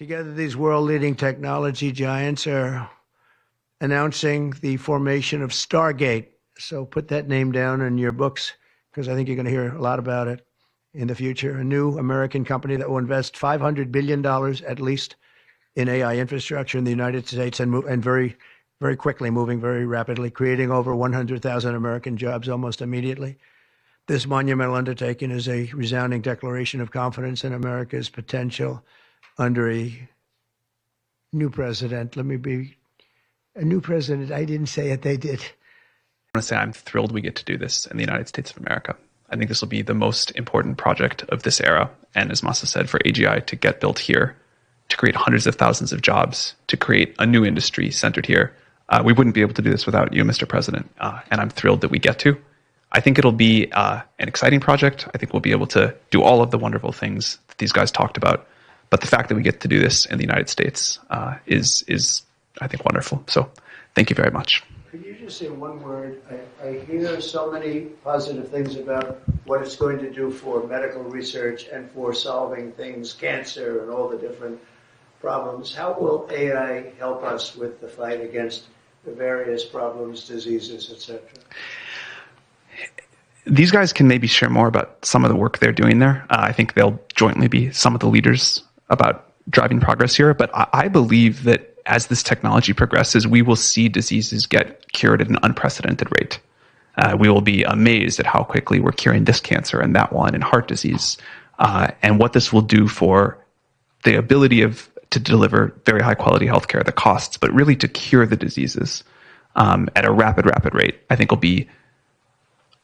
Together, these world leading technology giants are announcing the formation of Stargate. So put that name down in your books because I think you're going to hear a lot about it in the future. A new American company that will invest $500 billion at least in AI infrastructure in the United States and, and very, very quickly, moving very rapidly, creating over 100,000 American jobs almost immediately. This monumental undertaking is a resounding declaration of confidence in America's potential under a new president. Let me be a new president. I didn't say it, they did. I want to say I'm thrilled we get to do this in the United States of America. I think this will be the most important project of this era. And as Masa said, for AGI to get built here, to create hundreds of thousands of jobs, to create a new industry centered here, uh, we wouldn't be able to do this without you, Mr. President. Uh, and I'm thrilled that we get to. I think it'll be uh, an exciting project. I think we'll be able to do all of the wonderful things that these guys talked about. But the fact that we get to do this in the United States uh, is is I think wonderful. So thank you very much. Could you just say one word? I, I hear so many positive things about what it's going to do for medical research and for solving things, cancer and all the different problems. How will AI help us with the fight against the various problems, diseases, etc.? These guys can maybe share more about some of the work they're doing there. Uh, I think they'll jointly be some of the leaders about driving progress here. But I, I believe that as this technology progresses, we will see diseases get cured at an unprecedented rate. Uh, we will be amazed at how quickly we're curing this cancer and that one and heart disease, uh, and what this will do for the ability of to deliver very high quality healthcare, the costs, but really to cure the diseases um, at a rapid, rapid rate. I think will be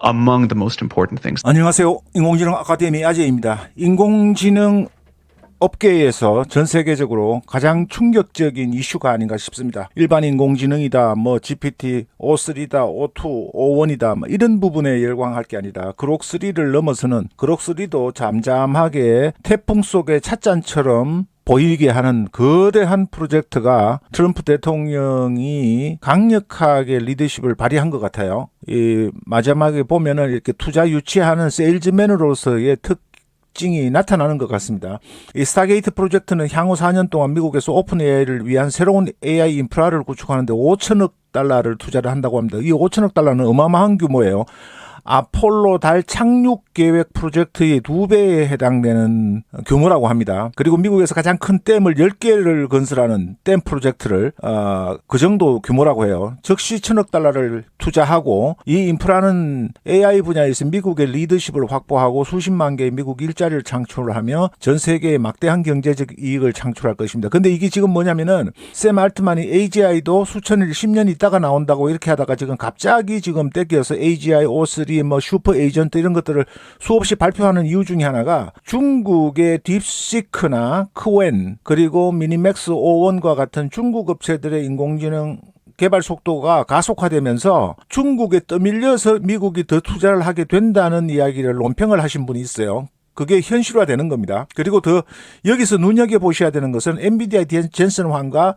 among the most important things. 안녕하세요. 인공지능 아카데미 아재입니다. 인공지능 업계에서 전 세계적으로 가장 충격적인 이슈가 아닌가 싶습니다. 일반 인공지능이다, 뭐 GPT, O3다, O2, O1이다, 뭐 이런 부분에 열광할 게 아니라 그록3를 넘어서는 그록3도 잠잠하게 태풍 속의 찻잔처럼 보이게 하는 거대한 프로젝트가 트럼프 대통령이 강력하게 리더십을 발휘한 것 같아요. 이 마지막에 보면은 이렇게 투자 유치하는 세일즈맨으로서의 특 특징이 나타나는 것 같습니다. 이 스타게이트 프로젝트는 향후 4년 동안 미국에서 오픈 AI를 위한 새로운 AI 인프라를 구축하는데 5천억 달러를 투자를 한다고 합니다. 이 5천억 달러는 어마어마한 규모예요. 아폴로 달 착륙 계획 프로젝트의 두 배에 해당되는 규모라고 합니다. 그리고 미국에서 가장 큰 댐을 10개를 건설하는 댐 프로젝트를 어, 그 정도 규모라고 해요. 즉시 천억 달러를 투자하고 이 인프라는 AI 분야에서 미국의 리더십을 확보하고 수십만 개의 미국 일자리를 창출하며 전 세계에 막대한 경제적 이익을 창출할 것입니다. 근데 이게 지금 뭐냐면은 샘 알트만이 AGI도 수천 일 10년 있다가 나온다고 이렇게 하다가 지금 갑자기 지금 떼껴서 AGI O3 뭐 슈퍼 에이전트 이런 것들을 수없이 발표하는 이유 중에 하나가 중국의 딥시크나 크웬 그리고 미니맥스 O1과 같은 중국 업체들의 인공지능 개발 속도가 가속화되면서 중국에 떠밀려서 미국이 더 투자를 하게 된다는 이야기를 논평을 하신 분이 있어요. 그게 현실화되는 겁니다. 그리고 더 여기서 눈여겨 보셔야 되는 것은 엔비디아 젠슨 황과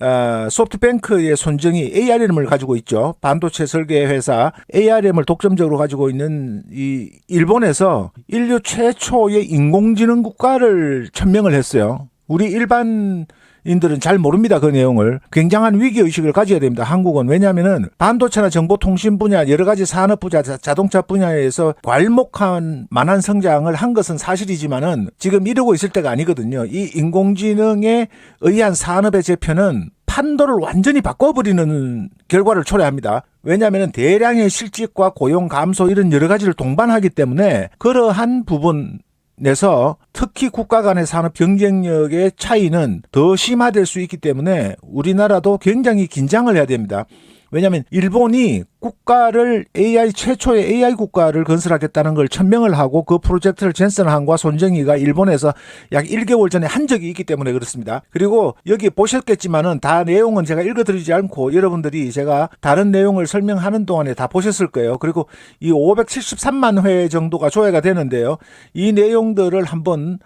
어, 소프트뱅크의 손정이 ARM을 가지고 있죠. 반도체 설계 회사 ARM을 독점적으로 가지고 있는 이 일본에서 인류 최초의 인공지능 국가를 천명을 했어요. 우리 일반 인들은 잘 모릅니다. 그 내용을. 굉장한 위기 의식을 가져야 됩니다. 한국은. 왜냐하면은 반도체나 정보통신 분야, 여러 가지 산업 분야, 자동차 분야에서 괄목한 만한 성장을 한 것은 사실이지만은 지금 이러고 있을 때가 아니거든요. 이 인공지능에 의한 산업의 재편은 판도를 완전히 바꿔버리는 결과를 초래합니다. 왜냐하면 대량의 실직과 고용 감소 이런 여러 가지를 동반하기 때문에 그러한 부분 내서 특히 국가 간의 산업 경쟁력의 차이는 더 심화될 수 있기 때문에 우리나라도 굉장히 긴장을 해야 됩니다. 왜냐하면 일본이 국가를 AI 최초의 AI 국가를 건설하겠다는 걸 천명을 하고 그 프로젝트를 젠슨항과 손정희가 일본에서 약 1개월 전에 한 적이 있기 때문에 그렇습니다. 그리고 여기 보셨겠지만은 다 내용은 제가 읽어드리지 않고 여러분들이 제가 다른 내용을 설명하는 동안에 다 보셨을 거예요. 그리고 이 573만 회 정도가 조회가 되는데요. 이 내용들을 한번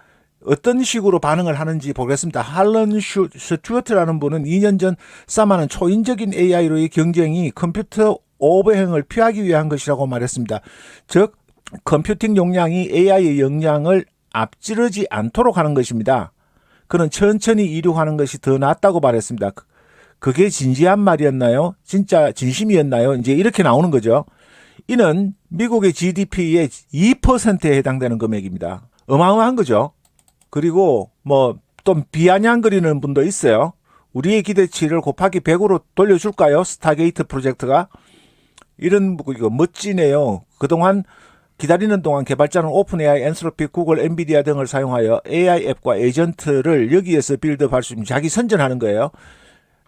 어떤 식으로 반응을 하는지 보겠습니다. 할런 슈, 스튜어트라는 분은 2년 전 싸마는 초인적인 AI로의 경쟁이 컴퓨터 오버행을 피하기 위한 것이라고 말했습니다. 즉 컴퓨팅 용량이 AI의 역량을 앞지르지 않도록 하는 것입니다. 그는 천천히 이륙하는 것이 더 낫다고 말했습니다. 그- 그게 진지한 말이었나요? 진짜 진심이었나요? 이제 이렇게 나오는 거죠. 이는 미국의 GDP의 2%에 해당되는 금액입니다. 어마어마한 거죠. 그리고 뭐또 비아냥거리는 분도 있어요. 우리의 기대치를 곱하기 100으로 돌려줄까요? 스타게이트 프로젝트가 이런 뭐 이거 멋지네요. 그동안 기다리는 동안 개발자는 오픈AI, 엔스로피, 구글, 엔비디아 등을 사용하여 AI 앱과 에이전트를 여기에서 빌드업할 수 있는 자기 선전하는 거예요.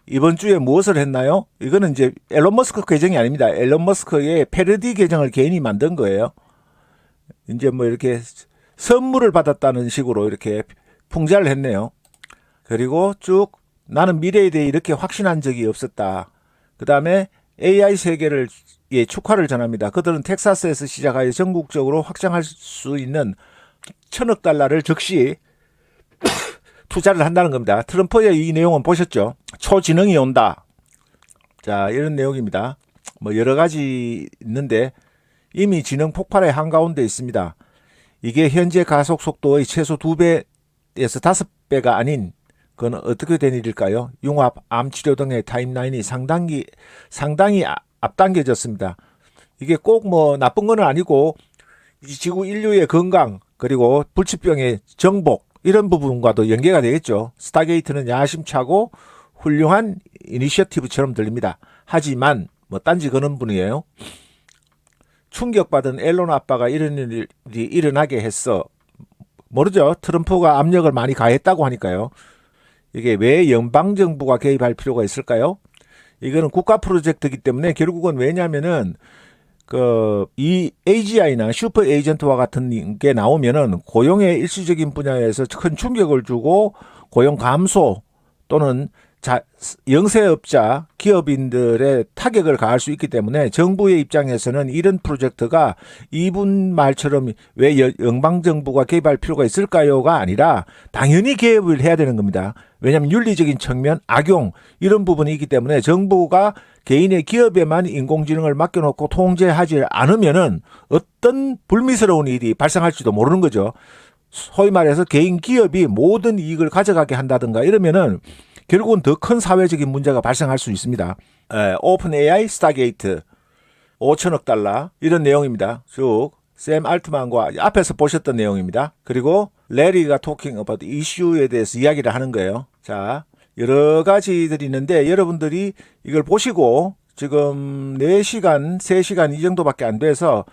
이번 주에 무엇을 했나요? 이거는 이제 앨런 머스크 계정이 아닙니다. 앨런 머스크의 패러디 계정을 개인이 만든 거예요. 이제 뭐 이렇게 선물을 받았다는 식으로 이렇게 풍자를 했네요. 그리고 쭉 나는 미래에 대해 이렇게 확신한 적이 없었다. 그 다음에 AI 세계를 예, 축하를 전합니다. 그들은 텍사스에서 시작하여 전국적으로 확장할 수 있는 천억 달러를 즉시 투자를 한다는 겁니다. 트럼프의 이 내용은 보셨죠? 초지능이 온다. 자, 이런 내용입니다. 뭐 여러 가지 있는데 이미 지능 폭발의 한가운데 있습니다. 이게 현재 가속 속도의 최소 두 배에서 다섯 배가 아닌 그건 어떻게 된 일일까요? 융합, 암 치료 등의 타임라인이 상당히 상당히 아- 앞당겨졌습니다. 이게 꼭 뭐 나쁜 건 아니고 이 지구 인류의 건강 그리고 불치병의 정복 이런 부분과도 연계가 되겠죠. 스타게이트는 야심차고 훌륭한 이니셔티브처럼 들립니다. 하지만 뭐 딴지 거는 분이에요. 충격받은 앨런 아빠가 이런 일이 일어나게 했어. 모르죠. 트럼프가 압력을 많이 가했다고 하니까요. 이게 왜 연방 정부가 개입할 필요가 있을까요? 이거는 국가 프로젝트이기 때문에 결국은 왜냐면은 그 이 AGI나 슈퍼 에이전트와 같은 게 나오면은 고용의 일시적인 분야에서 큰 충격을 주고 고용 감소 또는 자, 영세업자 기업인들의 타격을 가할 수 있기 때문에 정부의 입장에서는 이런 프로젝트가 이분 말처럼 왜 여- 연방정부가 개입할 필요가 있을까요가 아니라 당연히 개입을 해야 되는 겁니다. 왜냐하면 윤리적인 측면, 악용 이런 부분이 있기 때문에 정부가 개인의 기업에만 인공지능을 맡겨놓고 통제하지 않으면은 어떤 불미스러운 일이 발생할지도 모르는 거죠. 소위 말해서 개인 기업이 모든 이익을 가져가게 한다든가 이러면은 결국은 더 큰 사회적인 문제가 발생할 수 있습니다. 에, 오픈 AI 스타게이트 5천억 달러 이런 내용입니다. 쭉 샘 알트만과 앞에서 보셨던 내용입니다. 그리고 레리가 토킹 어바웃 이슈에 대해서 이야기를 하는 거예요. 자, 여러 가지들이 있는데 여러분들이 이걸 보시고 지금 4시간, 3시간 이 정도밖에 안 돼서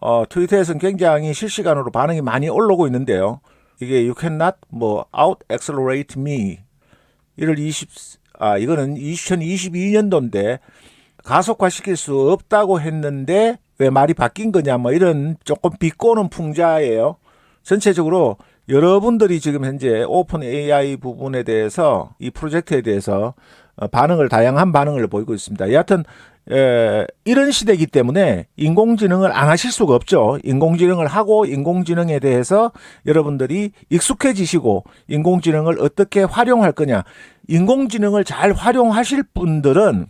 어, 트위터에서는 굉장히 실시간으로 반응이 많이 올라오고 있는데요. 이게 you cannot 뭐 out accelerate me 1월 20, 아, 이거는 2022년도인데 가속화 시킬 수 없다고 했는데 왜 말이 바뀐 거냐 뭐 이런 조금 비꼬는 풍자예요. 전체적으로 여러분들이 지금 현재 오픈 AI 부분에 대해서 이 프로젝트에 대해서 어, 반응을 다양한 반응을 보이고 있습니다. 여하튼 에, 이런 시대이기 때문에 인공지능을 안 하실 수가 없죠. 인공지능을 하고 인공지능에 대해서 여러분들이 익숙해지시고 인공지능을 어떻게 활용할 거냐. 인공지능을 잘 활용하실 분들은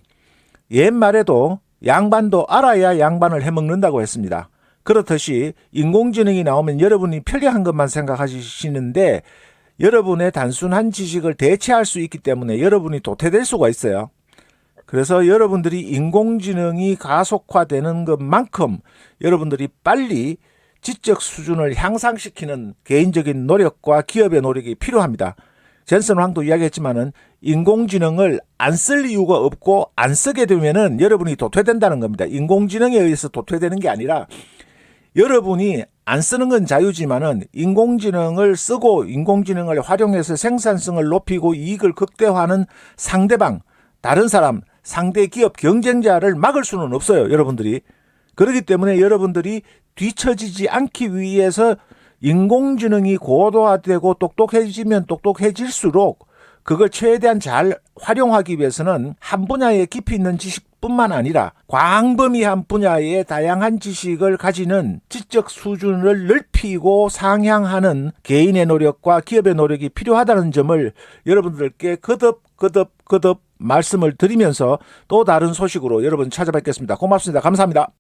옛말에도 양반도 알아야 양반을 해먹는다고 했습니다. 그렇듯이 인공지능이 나오면 여러분이 편리한 것만 생각하시는데 여러분의 단순한 지식을 대체할 수 있기 때문에 여러분이 도태될 수가 있어요. 그래서 여러분들이 인공지능이 가속화되는 것만큼 여러분들이 빨리 지적 수준을 향상시키는 개인적인 노력과 기업의 노력이 필요합니다. 젠슨 황도 이야기했지만은 인공지능을 안 쓸 이유가 없고 안 쓰게 되면은 여러분이 도태된다는 겁니다. 인공지능에 의해서 도태되는 게 아니라 여러분이 안 쓰는 건 자유지만은 인공지능을 쓰고 인공지능을 활용해서 생산성을 높이고 이익을 극대화하는 상대방, 다른 사람, 상대 기업 경쟁자를 막을 수는 없어요, 여러분들이. 그렇기 때문에 여러분들이 뒤처지지 않기 위해서 인공지능이 고도화되고 똑똑해지면 똑똑해질수록 그걸 최대한 잘 활용하기 위해서는 한 분야에 깊이 있는 지식 뿐만 아니라 광범위한 분야의 다양한 지식을 가지는 지적 수준을 넓히고 상향하는 개인의 노력과 기업의 노력이 필요하다는 점을 여러분들께 거듭 거듭 거듭 말씀을 드리면서 또 다른 소식으로 여러분 찾아뵙겠습니다. 고맙습니다. 감사합니다.